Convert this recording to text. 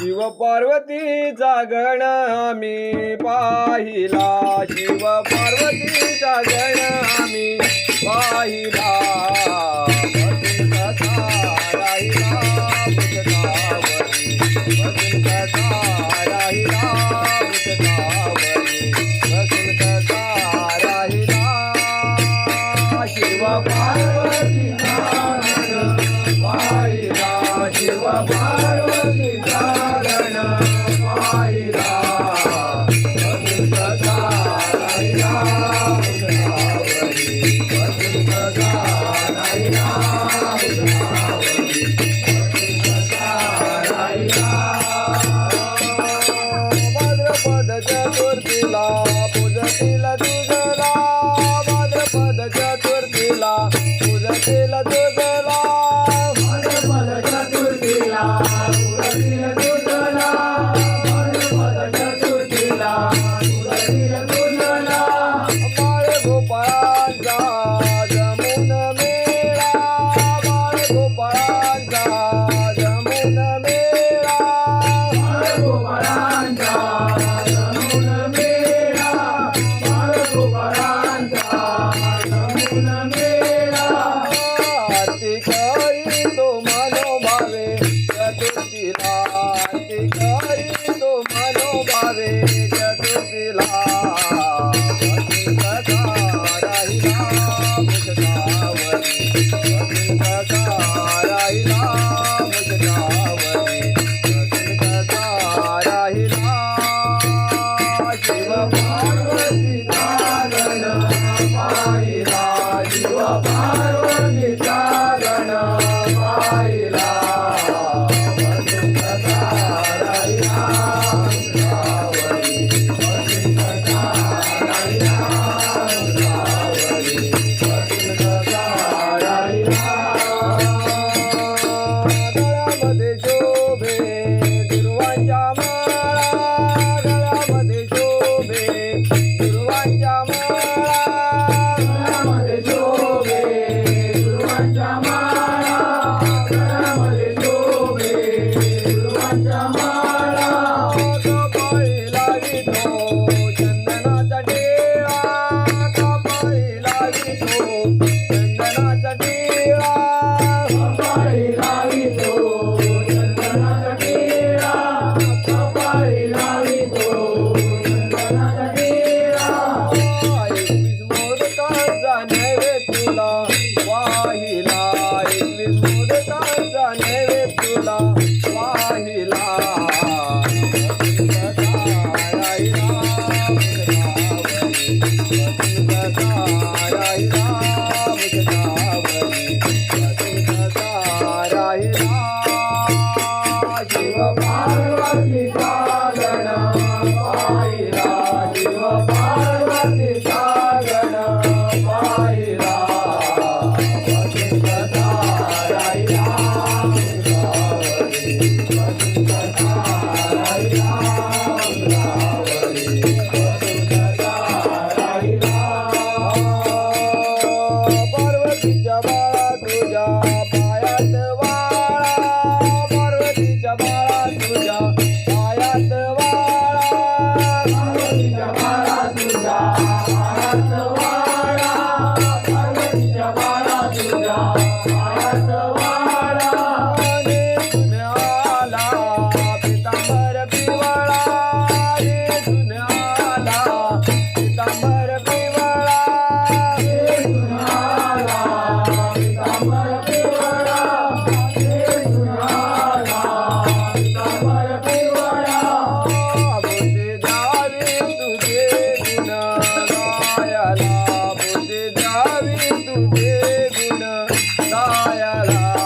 शिव पार्वती गण आम्ही पाहिला. शिव पार्वती गण आम्ही पाहिला. Bye. i Gaga. Hare रा